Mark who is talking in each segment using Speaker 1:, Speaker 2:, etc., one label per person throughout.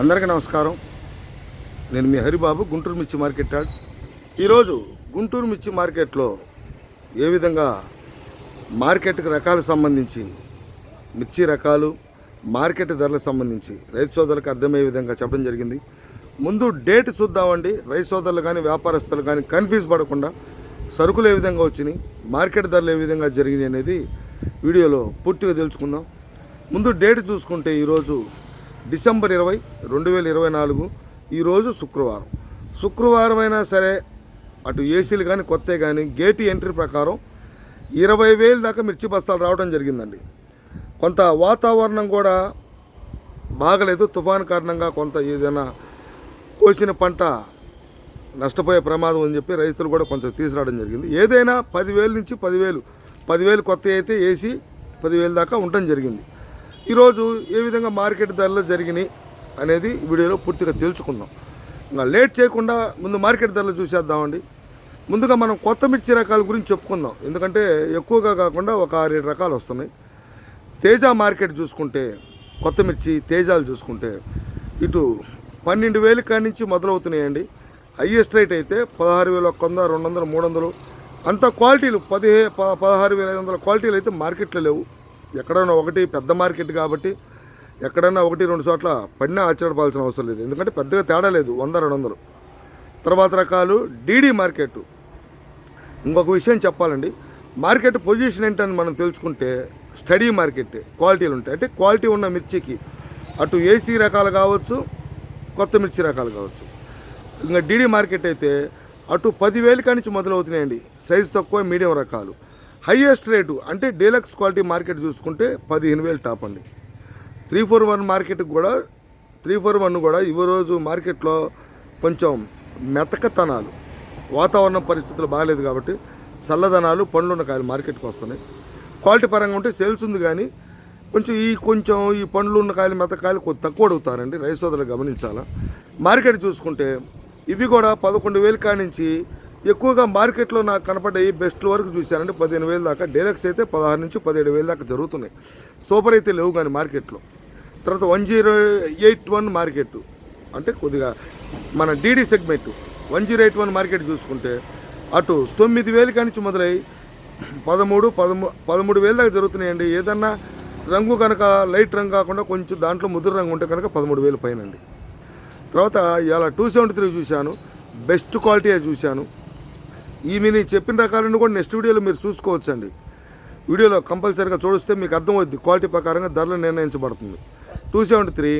Speaker 1: అందరికీ నమస్కారం. నేను మీ హరిబాబు గుంటూరు మిర్చి మార్కెట్ యార్డ్ ఈరోజు గుంటూరు మిర్చి మార్కెట్లో ఏ విధంగా మార్కెట్కి రకాలకు సంబంధించి మిర్చి రకాలు మార్కెట్ ధరలకు సంబంధించి రైతు సోదరులకు అర్థమయ్యే విధంగా చెప్పడం జరిగింది. ముందు డేట్ చూద్దామండి. రైతు సోదరులు కానీ వ్యాపారస్తులు కానీ కన్ఫ్యూజ్ పడకుండా సరుకులు ఏ విధంగా వచ్చినాయి మార్కెట్ ధరలు ఏ విధంగా జరిగినాయి అనేది వీడియోలో పూర్తిగా తెలుసుకుందాం. ముందు డేట్ చూసుకుంటే ఈరోజు డిసెంబర్ ఇరవై రెండు వేల ఇరవై నాలుగు ఈరోజు శుక్రవారం శుక్రవారం. అయినా సరే అటు ఏసీలు కానీ కొత్త కానీ గేటీ ఎంట్రీ ప్రకారం ఇరవై వేలు దాకా మిర్చి బస్తాలు రావడం జరిగిందండి. కొంత వాతావరణం కూడా బాగలేదు. తుఫాన్ కారణంగా కొంత ఏదైనా కోసిన పంట నష్టపోయే ప్రమాదం అని చెప్పి రైతులు కూడా కొంచెం తీసుకురావడం జరిగింది. ఏదైనా పదివేలు నుంచి పదివేలు పదివేలు కొత్త అయితే వేసి పదివేలు దాకా ఉండటం జరిగింది. ఈరోజు ఏ విధంగా మార్కెట్ ధరలు జరిగినాయి అనేది వీడియోలో పూర్తిగా తెలుసుకుందాం. ఇంకా లేట్ చేయకుండా ముందు మార్కెట్ ధరలు చూసేద్దామండి. ముందుగా మనం కొత్త మిర్చి రకాల గురించి చెప్పుకుందాం. ఎందుకంటే ఎక్కువగా కాకుండా ఒక ఆరేడు రకాలు వస్తున్నాయి. తేజ మార్కెట్ చూసుకుంటే కొత్త మిర్చి తేజాలు చూసుకుంటే ఇటు పన్నెండు వేలు కాడి నుంచి మొదలవుతున్నాయండి. హయ్యెస్ట్ రేట్ అయితే పదహారు వేల ఒక్క వంద రెండు వందలు మూడు వందలు. అంత క్వాలిటీలు పదిహే ప- పదహారు వేల ఐదు వందల క్వాలిటీలు అయితే మార్కెట్లో లేవు. ఎక్కడైనా ఒకటి పెద్ద మార్కెట్ కాబట్టి ఎక్కడైనా ఒకటి రెండు చోట్ల పడినా ఆశ్చర్యపడాల్సిన అవసరం లేదు. ఎందుకంటే పెద్దగా తేడా లేదు వంద రెండు వందలు. తర్వాత రకాలు డీడీ మార్కెట్. ఇంకొక విషయం చెప్పాలండి. మార్కెట్ పొజిషన్ ఏంటని మనం తెలుసుకుంటే స్టడీ మార్కెట్ క్వాలిటీలు ఉంటాయి. అంటే క్వాలిటీ ఉన్న మిర్చికి అటు ఏసీ రకాలు కావచ్చు కొత్త మిర్చి రకాలు కావచ్చు. ఇంకా డీడీ మార్కెట్ అయితే అటు పదివేలు కానించి మొదలవుతున్నాయండి. సైజు తక్కువ మీడియం రకాలు. హైయెస్ట్ రేటు అంటే డీలక్స్ క్వాలిటీ మార్కెట్ చూసుకుంటే పదిహేను వేలు టాప్ అండి. త్రీ ఫోర్ వన్ మార్కెట్కి కూడా త్రీ ఫోర్ వన్ కూడా ఈ రోజు మార్కెట్లో కొంచెం మెతకతనాలు వాతావరణ పరిస్థితులు బాగాలేదు కాబట్టి చల్లదనాలు పండ్లున్న కాయలు మార్కెట్కి వస్తున్నాయి. క్వాలిటీ పరంగా ఉంటే సేల్స్ ఉంది కానీ కొంచెం ఈ కొంచెం ఈ పండ్లు ఉన్న కాయలు మెతకాయలు కొద్ది తక్కువ అడుగుతారండి రైతు సోదరులు గమనించాలా. మార్కెట్ చూసుకుంటే ఇవి కూడా పదకొండు వేలు కానించి ఎక్కువగా మార్కెట్లో నాకు కనపడ్డాయి బెస్ట్ వరకు చూశానంటే పదిహేను వేలు దాకా. డైలక్స్ అయితే పదహారు నుంచి పదిహేడు వేలు దాకా జరుగుతున్నాయి. సూపర్ అయితే లేవు కానీ మార్కెట్లో. తర్వాత one zero eight one market. అంటే కొద్దిగా మన DD segment. One zero eight one market చూసుకుంటే అటు తొమ్మిది వేలు కానించి మొదలై పదమూడు పదమూ పదమూడు వేలు దాకా జరుగుతున్నాయండి. ఏదన్నా రంగు కనుక లైట్ రంగు కాకుండా కొంచెం దాంట్లో ముదురు రంగు ఉంటే కనుక పదమూడు వేలు పైన అండి తర్వాత ఇలా టూ సెవెంటీ త్రీ చూశాను. బెస్ట్ క్వాలిటీ చూశాను. ఈమె చెప్పిన రకాలను కూడా నెక్స్ట్ వీడియోలో మీరు చూసుకోవచ్చండి. వీడియోలో కంపల్సరీగా చూస్తే మీకు అర్థమవుద్ది. క్వాలిటీ ప్రకారంగా ధరలు నిర్ణయించబడుతుంది. Two seventy three.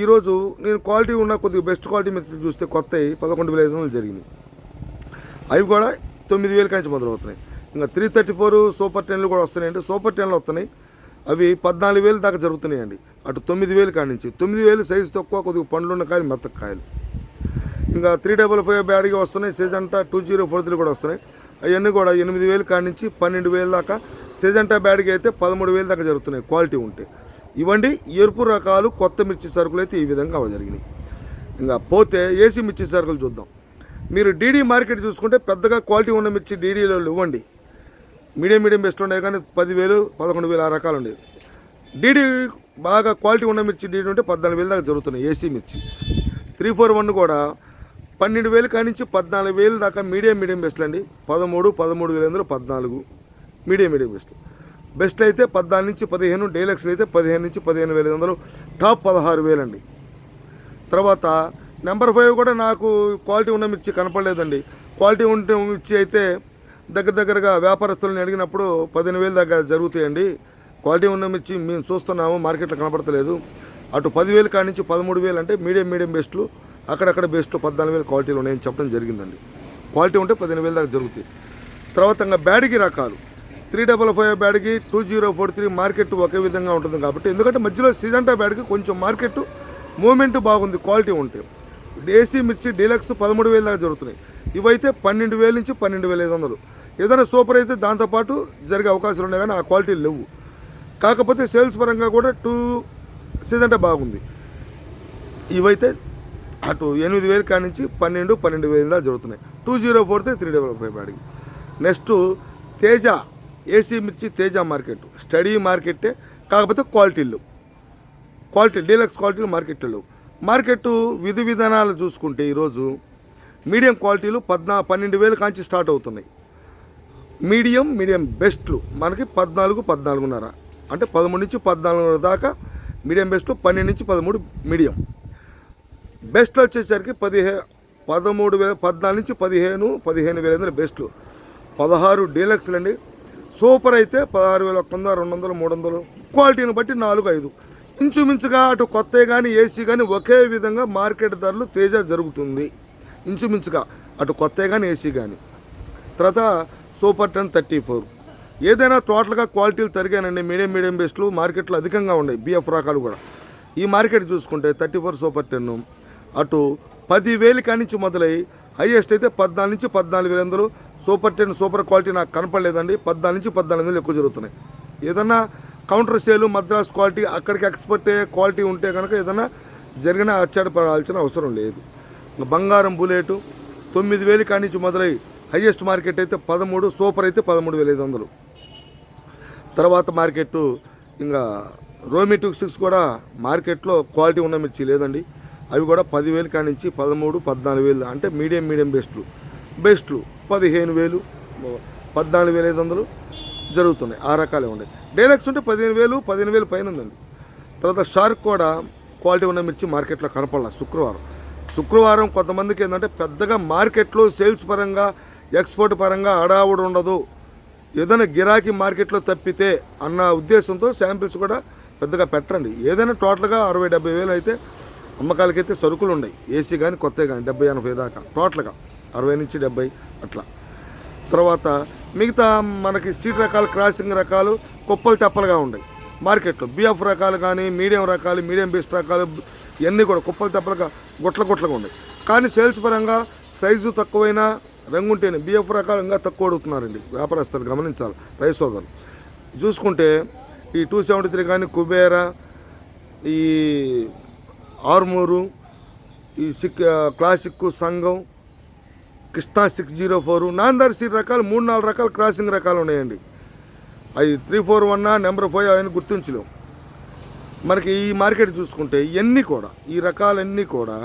Speaker 1: ఈరోజు నేను క్వాలిటీ ఉన్న కొద్దిగా బెస్ట్ క్వాలిటీ మీరు చూస్తే కొత్తవి పదకొండు వేల ఐదు వందలు జరిగినాయి. అవి కూడా తొమ్మిది వేల కంచి మొదలవుతున్నాయి. ఇంకా త్రీ థర్టీ ఫోర్ సూపర్ టెన్లు కూడా వస్తున్నాయండి. సూపర్ టెన్లు వస్తున్నాయి. అవి పద్నాలుగు వేలు దాకా జరుగుతున్నాయండి. అటు తొమ్మిది వేలు కాడి నుంచి తొమ్మిది వేలు సైజు తక్కువ కొద్దిగా పండ్లు ఉన్న కాయలు మెత్త కాయలు. ఇంకా త్రీ డబల్ ఫైవ్ బ్యాడ్గా వస్తున్నాయి. Syngenta two zero four three కూడా వస్తున్నాయి. అవన్నీ కూడా ఎనిమిది వేలు కాడి నుంచి పన్నెండు వేలు దాకా. సెజంటా బ్యాడ్కి అయితే పదమూడు వేలు దాకా జరుగుతున్నాయి. క్వాలిటీ ఉంటే. ఇవ్వండి ఎరుపు రకాలు కొత్త మిర్చి సరుకులు అయితే ఈ విధంగా జరిగినాయి. ఇంకా పోతే ఏసీ మిర్చి సరుకులు చూద్దాం. మీరు డీడీ మార్కెట్ చూసుకుంటే పెద్దగా క్వాలిటీ ఉన్న మిర్చి డీడీలో ఇవ్వండి. మీడియం మీడియం బెస్ట్ ఉండే కానీ పదివేలు పదకొండు వేలు ఆ రకాలు ఉండేవి. డీడీ బాగా క్వాలిటీ ఉన్న మిర్చి డీడీ ఉంటే పద్నాలుగు వేలు దాకా జరుగుతున్నాయి. ఏసీ మిర్చి. త్రీ ఫోర్ వన్ కూడా పన్నెండు వేలు కానించి పద్నాలుగు వేలు దాకా మీడియం మీడియం బెస్ట్లు అండి. పదమూడు పదమూడు వేల ఎందులో పద్నాలుగు. మీడియం మీడియం బెస్ట్ బెస్ట్ అయితే పద్నాలుగు నుంచి పదిహేను డైలక్స్లు అయితే పదిహేను నుంచి పదిహేను వేల వందలు టాప్ పదహారు వేలండి తర్వాత నెంబర్ ఫైవ్ కూడా నాకు క్వాలిటీ ఉన్న మిర్చి కనపడలేదండి. క్వాలిటీ ఉంటే మిర్చి అయితే దగ్గర దగ్గరగా వ్యాపారస్తులను అడిగినప్పుడు పదిహేను వేలు దాకా జరుగుతాయండి. క్వాలిటీ ఉన్న మిర్చి మేము చూస్తున్నాము మార్కెట్లో కనపడతలేదు. అటు పదివేలు కాడి నుంచి పదమూడు వేలు అంటే మీడియం మీడియం బెస్ట్లు. అక్కడక్కడ బెస్ట్ పద్నాలుగు వేలు క్వాలిటీలు ఉన్నాయని చెప్పడం జరిగిందండి. క్వాలిటీ ఉంటే పదిహేను వేలు దాకా జరుగుతాయి. తర్వాత ఇంకా బ్యాడ్కి రకాలు. Three double five బ్యాడ్కి two zero four three market ఒకే విధంగా ఉంటుంది కాబట్టి ఎందుకంటే మధ్యలో సిజంటా బ్యాడ్కి కొంచెం మార్కెట్ మూమెంట్ బాగుంది క్వాలిటీ ఉంటే. ఏసీ మిర్చి డీలక్స్ పదమూడు వేలు దాకా జరుగుతున్నాయి. ఇవైతే పన్నెండు వేల నుంచి పన్నెండు వేల ఐదు వందలు. ఏదైనా సూపర్ అయితే దాంతోపాటు జరిగే అవకాశాలు ఉన్నాయి కానీ ఆ క్వాలిటీలు లేవు. కాకపోతే సేల్స్ పరంగా కూడా టూ సిజంటా బాగుంది. ఇవైతే అటు ఎనిమిది వేలు కాడి నుంచి పన్నెండు పన్నెండు వేలు దాకా జరుగుతున్నాయి. Two zero four three double five వాడికి నెక్స్ట్ తేజ ఏసీ మిర్చి తేజ మార్కెట్. స్టడీ మార్కెట్టే కాకపోతే క్వాలిటీలు క్వాలిటీ డీలక్స్ క్వాలిటీలు మార్కెట్లో మార్కెట్ విధి విధానాలు చూసుకుంటే ఈరోజు మీడియం క్వాలిటీలు పద్నా పన్నెండు వేలు కాంచి స్టార్ట్ అవుతున్నాయి. మీడియం మీడియం బెస్ట్లు మనకి పద్నాలుగు పద్నాలుగున్నర. అంటే పదమూడు నుంచి పద్నాలుగున్నర దాకా మీడియం బెస్ట్ పన్నెండు నుంచి పదమూడు మీడియం. బెస్ట్లో వచ్చేసరికి పదిహే పదమూడు వేల పద్నాలుగు నుంచి పదిహేను పదిహేను వేల ఐదు బెస్ట్లు పదహారు డీలక్స్లు అండి. సూపర్ అయితే పదహారు వేల ఒక వంద రెండు వందలు మూడు వందలు. క్వాలిటీని బట్టి నాలుగు ఐదు. ఇంచుమించుగా అటు కొత్త కానీ ఏసీ కానీ ఒకే విధంగా మార్కెట్ ధరలు తేజ జరుగుతుంది. ఇంచుమించుగా అటు కొత్త కానీ ఏసీ కానీ తర్వాత సూపర్ టెన్ థర్టీ ఫోర్. ఏదైనా టోటల్గా క్వాలిటీలు తరిగానండి. మీడియం మీడియం బెస్ట్లు మార్కెట్లో అధికంగా ఉన్నాయి. బిఎఫ్ రకాలు కూడా. ఈ మార్కెట్ చూసుకుంటే థర్టీ ఫోర్ సూపర్ టెన్ అటు పదివేలు కానించి మొదలై హైయెస్ట్ అయితే పద్నాలుగు నుంచి పద్నాలుగు వేల అందరూ. సూపర్ టెన్ సూపర్ క్వాలిటీ నాకు కనపడలేదండి. పద్నాలుగు నుంచి పద్నాలుగు వందలు ఎక్కువ జరుగుతున్నాయి. ఏదన్నా కౌంటర్ సేలు మద్రాస్ క్వాలిటీ అక్కడికి ఎక్స్పర్ట్ అయ్యే క్వాలిటీ ఉంటే కనుక ఏదైనా జరిగిన ఆశ్చర్యపడాల్సిన అవసరం లేదు. బంగారం బుల్లెట్ తొమ్మిది వేలు కానించి మొదలై హైయెస్ట్ మార్కెట్ అయితే పదమూడు సూపర్ అయితే పదమూడు వేల ఐదు వందలు. తర్వాత మార్కెట్ ఇంకా రోమి టూ సిక్స్ కూడా మార్కెట్లో క్వాలిటీ ఉన్న మిర్చి లేదండి. అవి కూడా పదివేలు నుంచి పదమూడు పద్నాలుగు వేలు అంటే మీడియం మీడియం బెస్ట్లు. బెస్ట్లు పదిహేను వేలు పద్నాలుగు వేల ఐదు వందలు జరుగుతున్నాయి. ఆ రకాలే ఉన్నాయి. డైలక్స్ ఉంటే పదిహేను వేలు పదిహేను వేలు పైన ఉందండి. తర్వాత షార్క్ కూడా క్వాలిటీ ఉన్న మిర్చి మార్కెట్లో కనపడాలి. శుక్రవారం. శుక్రవారం కొంతమందికి ఏంటంటే పెద్దగా మార్కెట్లో సేల్స్ పరంగా ఎక్స్పోర్ట్ పరంగా అడావుడు ఉండదు. ఏదైనా గిరాకీ మార్కెట్లో తప్పితే అన్న ఉద్దేశంతో శాంపిల్స్ కూడా పెద్దగా పెట్టండి ఏదైనా టోటల్గా అరవై డెబ్బై వేలు అయితే అమ్మకాలకైతే సరుకులు ఉన్నాయి. ఏసీ కానీ కొత్త కానీ డెబ్బై ఎనభై దాకా. టోటల్గా అరవై నుంచి డెబ్బై అట్లా. తర్వాత మిగతా మనకి సీట్ రకాలు క్రాసింగ్ రకాలు కుప్పలు తెప్పలుగా ఉన్నాయి. మార్కెట్లో బిఎఫ్ రకాలు కానీ మీడియం రకాలు మీడియం బెస్ట్ రకాలు ఇవన్నీ కూడా కుప్పలు తెప్పలుగా గుట్ల గుట్లగా ఉన్నాయి. కానీ సేల్స్ పరంగా సైజు తక్కువైనా రంగు ఉంటేనే బిఎఫ్ రకాలు ఇంకా తక్కువ అడుగుతున్నారండి. వ్యాపారస్తులు గమనించాలి రైస్ సోదరులు. చూసుకుంటే ఈ టూ సెవెంటీ త్రీ కానీ కుబేరా ఈ ఆర్మూరు ఈ సిక్ క్లాసిక్ సంఘం కృష్ణా సిక్స్ జీరో ఫోర్ నాందర్ సీట్ రకాలు మూడు నాలుగు రకాల క్రాసింగ్ రకాలు ఉన్నాయండి. అవి three four one number five అవన్నీ గుర్తించలేం మనకి ఈ మార్కెట్ చూసుకుంటే ఇవన్నీ కూడా ఈ రకాలన్నీ కూడా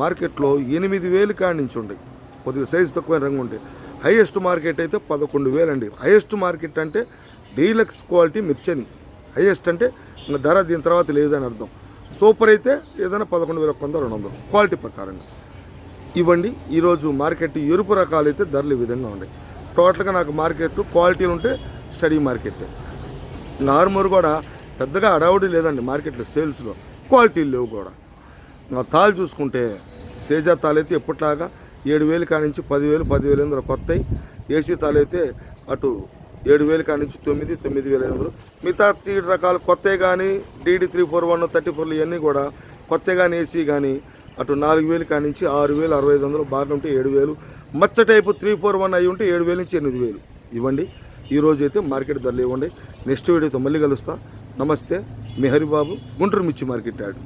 Speaker 1: మార్కెట్లో ఎనిమిది వేలు కాడి నుంచి కొద్దిగా సైజు తక్కువైన రంగు ఉండే. హైయెస్ట్ మార్కెట్ అయితే పదకొండు వేలు అండి హైయెస్ట్ మార్కెట్ అంటే డీలక్స్ క్వాలిటీ మిర్చని. హైయెస్ట్ అంటే ఇంకా ధర దీని తర్వాత లేదని అర్థం. సూపర్ అయితే ఏదైనా పదకొండు వేల వంద రెండు వందలు. క్వాలిటీ ప్రకారంగా. ఇవ్వండి. ఈరోజు మార్కెట్ ఎరుపు రకాలు అయితే ధరలు ఈ విధంగా ఉన్నాయి. టోటల్గా నాకు మార్కెట్ క్వాలిటీలు ఉంటే స్టడీ మార్కెట్. నార్మల్ కూడా పెద్దగా అడవుడి లేదండి మార్కెట్లో సేల్స్లో. క్వాలిటీలు లేవు కూడా. నా తాలు చూసుకుంటే తేజ తాళ్ళు అయితే ఎప్పట్లాగా ఏడు వేలు కానించి పదివేలు పదివేలు ఎనిమిది కొత్తవి ఏసీ తాళ్ళు అయితే అటు ఏడు వేలు నుంచి తొమ్మిది తొమ్మిది వేల ఐదు వందలు. మిగతా త్రీ రకాలు కొత్తవి కానీ DD three four one thirty ఫోర్లు ఇవన్నీ కూడా కొత్త కానీ ఏసీ కానీ అటు నాలుగు వేలు కానించి ఆరు వేలు అరవై ఐదు వందలు బాగా ఉంటే ఏడు వేలు. మచ్చ టైపు త్రీ ఫోర్ వన్ అయి ఉంటే ఏడు వేల నుంచి ఎనిమిది వేలు. ఇవ్వండి. ఈరోజు అయితే మార్కెట్ ధరలు ఇవ్వండి. నెక్స్ట్ వీడియోతో మళ్ళీ కలుస్తా. నమస్తే. మీ హరిబాబు గుంటూరు మిర్చి మార్కెట్ యాడ్.